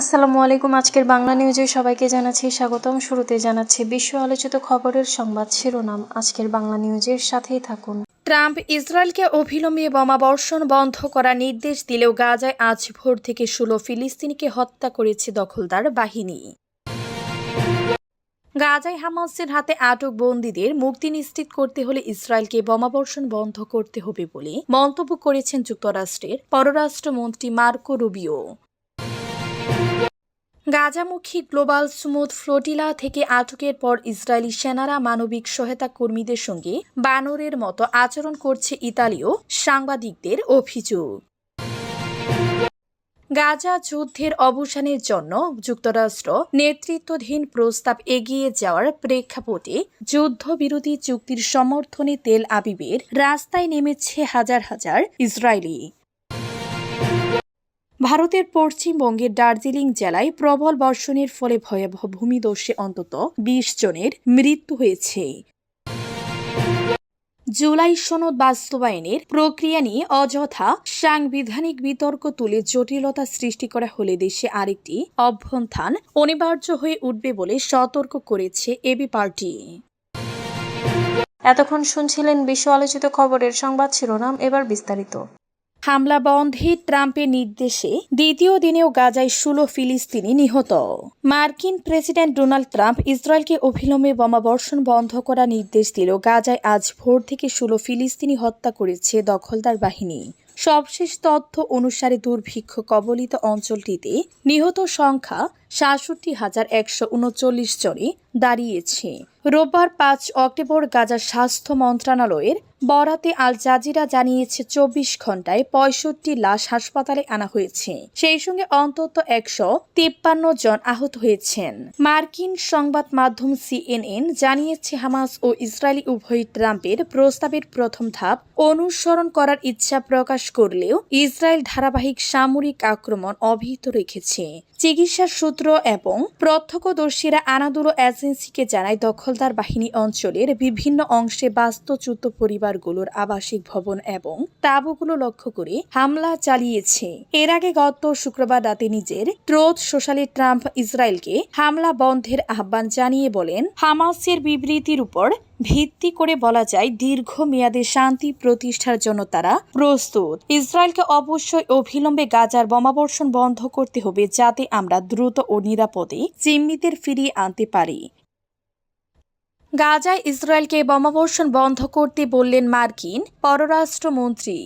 আসসালামু আলাইকুম, আজকের বাংলা নিউজে সবাইকে জানাচ্ছি স্বাগতম। শুরুতে জানাচ্ছি বিশ্ব আলোচিত খবরের সংবাদ শিরোনাম। আজকের বাংলা নিউজের সাথেই থাকুন। ট্রাম্প ইসরায়েলকে অবিলম্বে বোমা বর্ষণ বন্ধ করার নির্দেশ দিলেও গাজায় আজ ভোর থেকে ষোলো ফিলিস্তিনিকে হত্যা করেছে দখলদার বাহিনী। গাজায় হামাসের হাতে আটক বন্দীদের মুক্তি নিশ্চিত করতে হলে ইসরায়েলকে বোমাবর্ষণ বন্ধ করতে হবে বলে মন্তব্য করেছেন যুক্তরাষ্ট্রের পররাষ্ট্রমন্ত্রী মার্কো রুবিও। গাজামুখী গ্লোবাল স্মুথ ফ্লোটিলা থেকে আটকের পর ইসরায়েলি সেনারা মানবিক সহায়তা কর্মীদের সঙ্গে বানরের মতো আচরণ করছে ইতালীয় সাংবাদিকদের অভিযোগ। গাজা যুদ্ধের অবসানের জন্য যুক্তরাষ্ট্র নেতৃত্বাধীন প্রস্তাব এগিয়ে যাওয়ার প্রেক্ষাপটে যুদ্ধবিরোধী চুক্তির সমর্থনে তেল আবিবের রাস্তায় নেমেছে হাজার হাজার ইসরায়েলি। ভারতের পশ্চিমবঙ্গের দার্জিলিং জেলায় প্রবল বর্ষণের ফলে ভয়াবহ ভূমিদস্যে অন্তত বিশ জনের মৃত্যু হয়েছে। জুলাই সনদ বাস্তবায়নের প্রক্রিয়া নিয়ে অযথা সাংবিধানিক বিতর্ক তুলে জটিলতা সৃষ্টি করা হলে দেশে আরেকটি অভ্যন্থান অনিবার্য হয়ে উঠবে বলে সতর্ক করেছে এবি পার্টি। এতক্ষণ শুনছিলেন বিশ্ব আলোচিত খবরের সংবাদ শিরোনাম, এবার বিস্তারিত। হামলা বন্ধে ট্রাম্পের নির্দেশে দ্বিতীয় দিনেও গাজায় ষোলো ফিলিস্তিনি নিহত। মার্কিন প্রেসিডেন্ট ডোনাল্ড ট্রাম্প ইসরায়েলকে অবিলম্বে বোমাবর্ষণ বন্ধ করার নির্দেশ দিল। গাজায় আজ ভোর থেকে ষোলো ফিলিস্তিনি হত্যা করেছে দখলদার বাহিনী। সবশেষ তথ্য অনুসারে দুর্ভিক্ষ কবলিত অঞ্চলটিতে নিহত সংখ্যা সাতষট্টি হাজার একশো উনচল্লিশ জনে দাঁড়িয়েছে। রোববার পাঁচ অক্টোবর গাজার স্বাস্থ্য মন্ত্রণালয়ের বরাতে আল জাজিরা জানিয়েছে, চব্বিশ ঘন্টায় পঁয়ষট্টি লাশ হাসপাতালে আনা হয়েছে। সেই সঙ্গে অন্তত একশো তিপ্পান্ন জন আহত হয়েছেন। মার্কিন সংবাদ মাধ্যম সিএনএন জানিয়েছে, হামাস ও ইসরায়েলি উভয় ট্রাম্পের প্রস্তাবের প্রথম ধাপ অনুসরণ করার ইচ্ছা প্রকাশ করলেও ইসরায়েল ধারাবাহিক সামরিক আক্রমণ অব্যাহত রেখেছে। চিকিৎসা সূত্র এবং প্রত্যক্ষদর্শীরা আনাদুলো এজেন্সিকে জানায়, দখলদার বাহিনী অঞ্চলের বিভিন্ন অংশে বাস্তুচ্যুত পরিবারগুলোর আবাসিক ভবন এবং তাঁবুগুলো লক্ষ্য করে হামলা চালিয়েছে। এর আগে গত শুক্রবার রাতে নিজের ট্রোথ সোশ্যালি ট্রাম্প ইসরায়েলকে হামলা বন্ধের আহ্বান জানিয়ে বলেন, হামাসের বিবৃতির উপর ভিত্তি করে বলা যায়, দীর্ঘমেয়াদে শান্তি প্রতিষ্ঠার জন্য তারা প্রস্তুত। ইসরায়েলকে অবশ্যই অবিলম্বে গাজার বোমাবর্ষণ বন্ধ করতে হবে যাতে আমরা দ্রুত ও নিরাপদে জিম্মিদের ফিরিয়ে আনতে পারি। গাজায় ইসরায়েলকে বোমাবর্ষণ বন্ধ করতে বললেন মার্কিন পররাষ্ট্রমন্ত্রী।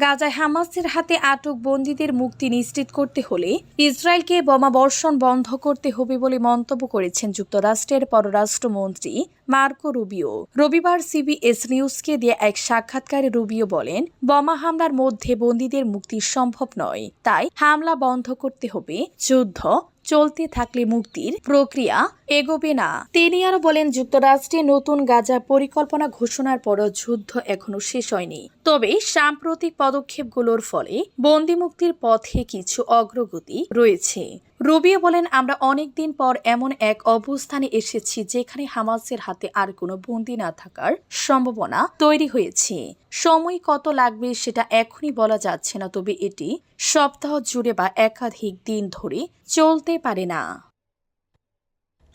গাজায় হামাসের হাতে আটক বন্দীদের মুক্তি নিশ্চিত করতে হলে ইসরায়েলকে বোমা বর্ষণ বন্ধ করতে হবে বলে মন্তব্য করেছেন যুক্তরাষ্ট্রের পররাষ্ট্রমন্ত্রী মার্কো রুবিও। রবিবার সিবিএস নিউজকে দেয়া এক সাক্ষাৎকারে রুবিও বলেন, বোমা হামলার মধ্যে বন্দীদের মুক্তি সম্ভব নয়। তাই হামলা বন্ধ করতে হবে। যুদ্ধ চলতে থাকলে মুক্তির প্রক্রিয়া এগোবে না। তিনি আরও বলেন, যুক্তরাষ্ট্রে নতুন গাজা পরিকল্পনা ঘোষণার পরও যুদ্ধ এখনও শেষ হয়নি। তবে সাম্প্রতিক পদক্ষেপগুলোর ফলে বন্দি মুক্তির পথে কিছু অগ্রগতি রয়েছে। রুবিও বলেন, আমরা অনেকদিন পর এমন এক অবস্থানে এসেছি যেখানে হামাসের হাতে আর কোনো বন্দি না থাকার সম্ভাবনা তৈরি হয়েছে। সময় কত লাগবে সেটা এখনই বলা যাচ্ছে না, তবে এটি সপ্তাহ জুড়ে বা একাধিক দিন ধরে চলতে পারে না।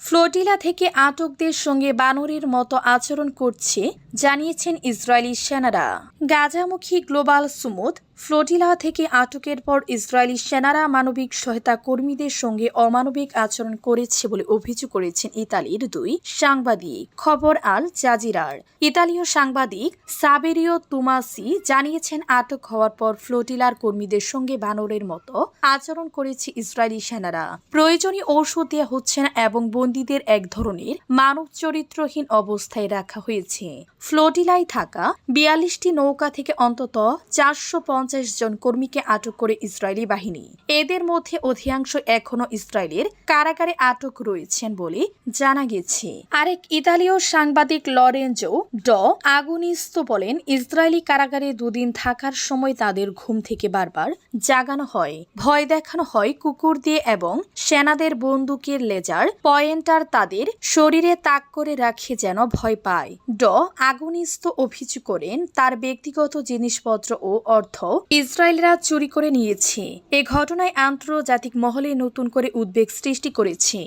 ফ্লোটিলা থেকে আটকদের সঙ্গে বানরের মতো আচরণ করছে, জানিয়েছেন ইসরায়েলি সেনারা। গাজামুখী গ্লোবাল সুমুদ ফ্লোটিলা থেকে আটকের পর ইসরায়েলি সেনারা মানবিক সহায়তা কর্মীদের সঙ্গে অমানবিক আচরণ করেছে বলে অভিযোগ করেছেন ইতালির দুই সাংবাদিক। খবর আল জাজিরার। ইতালীয় সাংবাদিক সাবেরিও তুমাসি জানিয়েছেন, আটক হওয়ার পর ফ্লোটিলার কর্মীদের সঙ্গে বানরের মতো আচরণ করেছে ইসরায়েলি সেনারা। প্রয়োজনীয় ঔষধ দেওয়া হচ্ছে না এবং বন্দীদের এক ধরনের মানব চরিত্রহীন অবস্থায় রাখা হয়েছে। ফ্লোটিলায় থাকা বিয়াল্লিশটি নৌকা থেকে অন্তত চারশো পঞ্চাশ জন কর্মীকে আটক করে ইসরায়েলি বাহিনী। এদের মধ্যে অধিকাংশ এখনও ইসরায়েলের কারাগারে আটক রয়েছেন বলে জানা গেছে। আরেক ইতালীয় সাংবাদিক লরেঞ্জো ড আগুনিস্ত বলেন, ইসরায়েলি কারাগারে দুদিন থাকার সময় তাদের ঘুম থেকে বারবার জাগানো হয়। ভয় দেখানো হয় কুকুর দিয়ে এবং সেনাদের বন্দুকের লেজার পয়েন্টার তাদের শরীরে তাক করে রাখে যেন ভয় পায়। ড আগুনিস্ত অভিযোগ করেন তার ব্যক্তিগত জিনিসপত্র ও অর্থ ইসরায়েলরা চুরি করে নিয়েছে। এ ঘটনায় আন্তর্জাতিক মহলে নতুন করে উদ্বেগ সৃষ্টি করেছে।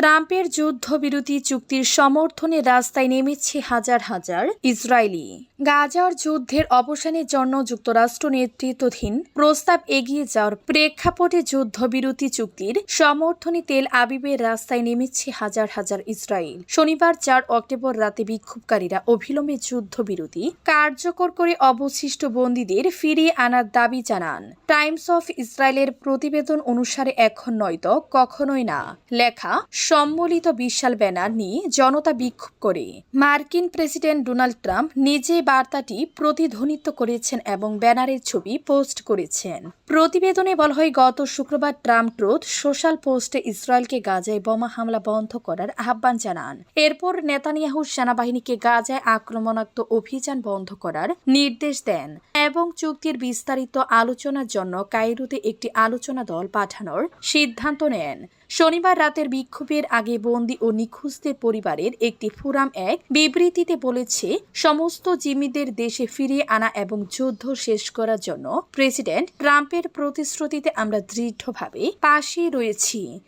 ট্রাম্পের যুদ্ধবিরতি চুক্তির সমর্থনে রাস্তায় নেমেছে হাজার হাজার ইসরায়েলি। গাজার যুদ্ধের অবসানের জন্য যুক্তরাষ্ট্র নেতৃত্বাধীন প্রস্তাব এগিয়ে যাওয়ার প্রেক্ষাপটে যুদ্ধবিরতি চুক্তির সমর্থনে তেল আবিবের রাস্তায় নেমেছে হাজার হাজার ইসরায়েল। শনিবার চার অক্টোবর রাতে বিক্ষোভকারীরা অবিলম্বে যুদ্ধবিরতি কার্যকর করে অবশিষ্ট বন্দীদের ফিরিয়ে আনার দাবি জানান। টাইমস অফ ইসরায়েলের প্রতিবেদন অনুসারে এখন নয়তো কখনোই না। লেখা সম্মিলিত বিশাল ব্যানার নিয়ে জনতা বিক্ষোভ করে। মার্কিন প্রেসিডেন্ট ডোনাল্ড ট্রাম্প নিজে বার্তাটি প্রতিধ্বনিত করেছেন এবং ব্যানারের ছবি পোস্ট করেছেন। প্রতিবেদনে বলা হয়, গত শুক্রবার ট্রাম্প ট্রোথ সোশ্যাল পোস্টে ইসরায়েলকে গাজায় বোমা হামলা বন্ধ করার আহ্বান জানান। এরপর নেতানিয়াহু সেনাবাহিনীকে গাজায় আক্রমণাত্মক অভিযান বন্ধ করার নির্দেশ দেন এবং চুক্তির বিস্তারিত আলোচনার জন্য কায়রোতে একটি আলোচনা দল পাঠানোর সিদ্ধান্ত নেন। শনিবার রাতের বিক্ষোভের আগে বন্দি ও নিখোঁজদের পরিবারের একটি ফোরাম এক বিবৃতিতে বলেছে, সমস্ত জিম্মিদের দেশে ফিরিয়ে আনা এবং যুদ্ধ শেষ করার জন্য প্রেসিডেন্ট ট্রাম্পের প্রতিশ্রুতিতে আমরা দৃঢ়ভাবে পাশে রয়েছি।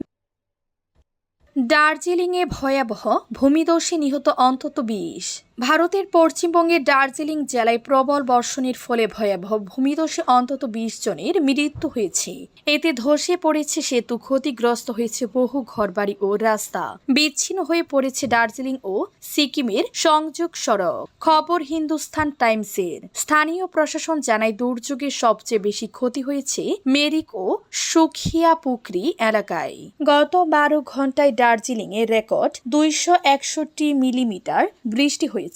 দার্জিলিংয়ে ভয়াবহ ভূমিদস্যে নিহত অন্তত বিশ। ভারতের পশ্চিমবঙ্গের দার্জিলিং জেলায় প্রবল বর্ষণের ফলে ভয়াবহ ভূমিদস্যে অন্তত বিশ জনের মৃত্যু হয়েছে। এতে ধসে পড়েছে সেতু ক্ষতিগ্রস্ত হয়েছে বহু ঘরবাড়ি ও রাস্তা। বিচ্ছিন্ন হয়ে পড়েছে দার্জিলিং ও সিকিমের সংযোগ সড়ক। খবর হিন্দুস্তান টাইমসের। স্থানীয় প্রশাসন জানায় দুর্যোগে সবচেয়ে বেশি ক্ষতি হয়েছে মেরিক ও সুখিয়া পুকরি এলাকায়। গত বারো ঘন্টায় দার্জিলিং এর রেকর্ড দুইশো একষট্টি মিলিমিটার বৃষ্টি হয়েছে।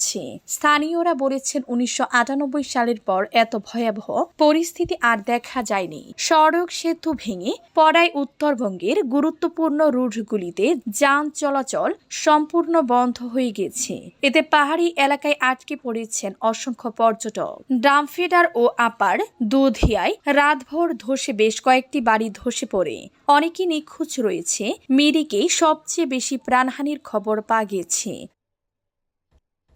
স্থানীয়রা বলেছেন উনিশশো আটানব্বই সালের পর এত ভয়াবহ পরিস্থিতি আর দেখা যায়নি। সড়ক সেতু ভেঙে পড়ায় উত্তরবঙ্গের গুরুত্বপূর্ণ রুটগুলিতে যান চলাচল সম্পূর্ণ বন্ধ হয়ে গেছে। এতে পাহাড়ি এলাকায় আটকে পড়েছেন অসংখ্য পর্যটক। ডামফিডার ও আপার দুধিয়ায় রাতভর ধসে বেশ কয়েকটি বাড়ি ধসে পড়ে। অনেকে নিখোঁজ রয়েছে। মিরিকেই সবচেয়ে বেশি প্রাণহানির খবর পাওয়া গেছে।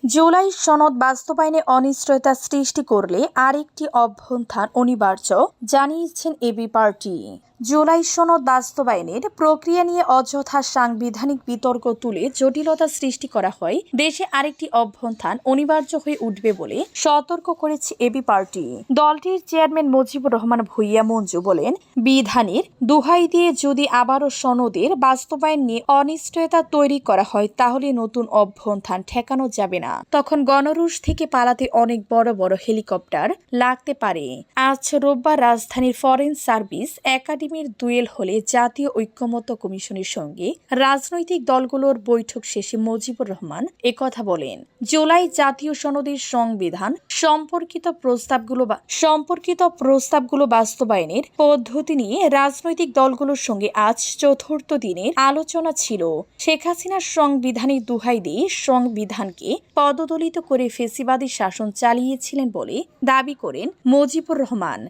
জুলাই সনদ বাস্তবায়নে অনিশ্চয়তা সৃষ্টি করলে আরেকটি অভ্যন্থান অনিবার্য জানিয়েছেন এবি পার্টি। জুলাই সনদ বাস্তবায়নের প্রক্রিয়া নিয়ে অযথা সাংবিধানিক বিতর্ক তুলে জটিলতা সৃষ্টি করা হয়, দেশে আরেকটি অভ্যন্থান অনিবার্য হয়ে উঠবে বলে সতর্ক করেছে এবি পার্টি। দলটির চেয়ারম্যান মুজিবুর রহমান ভুইয়া মঞ্জু বলেন, বিধানের দোহাই দিয়ে যদি আবারও সনদের বাস্তবায়ন নিয়ে অনিশ্চয়তা তৈরি করা হয়, তাহলে নতুন অভ্যন্থান ঠেকানো যাবে না। তখন গণরুশ থেকে পালাতে অনেক বড় বড় হেলিকপ্টার লাগতে পারে। আজ রোববার রাজধানীর ফরেন সার্ভিস একাডেমির দুয়েল হলে জাতীয় ঐক্যমত্য কমিশনের সঙ্গে রাজনৈতিক দলগুলোর বৈঠক শেষে মুজিবুর রহমান একথা বলেন, জুলাই জাতীয় সনদের সংবিধান সম্পর্কিত প্রস্তাবগুলো সম্পর্কিত প্রস্তাবগুলো বাস্তবায়নের পদ্ধতি নিয়ে রাজনৈতিক দলগুলোর সঙ্গে আজ চতুর্থ দিনের আলোচনা ছিল। শেখ হাসিনার সংবিধানিক দুহাই দিয়ে সংবিধানকে পদদলিত করে ফেসিবাদী শাসন চালিয়েছিলেন বলে দাবি করেন মুজিবুর রহমান।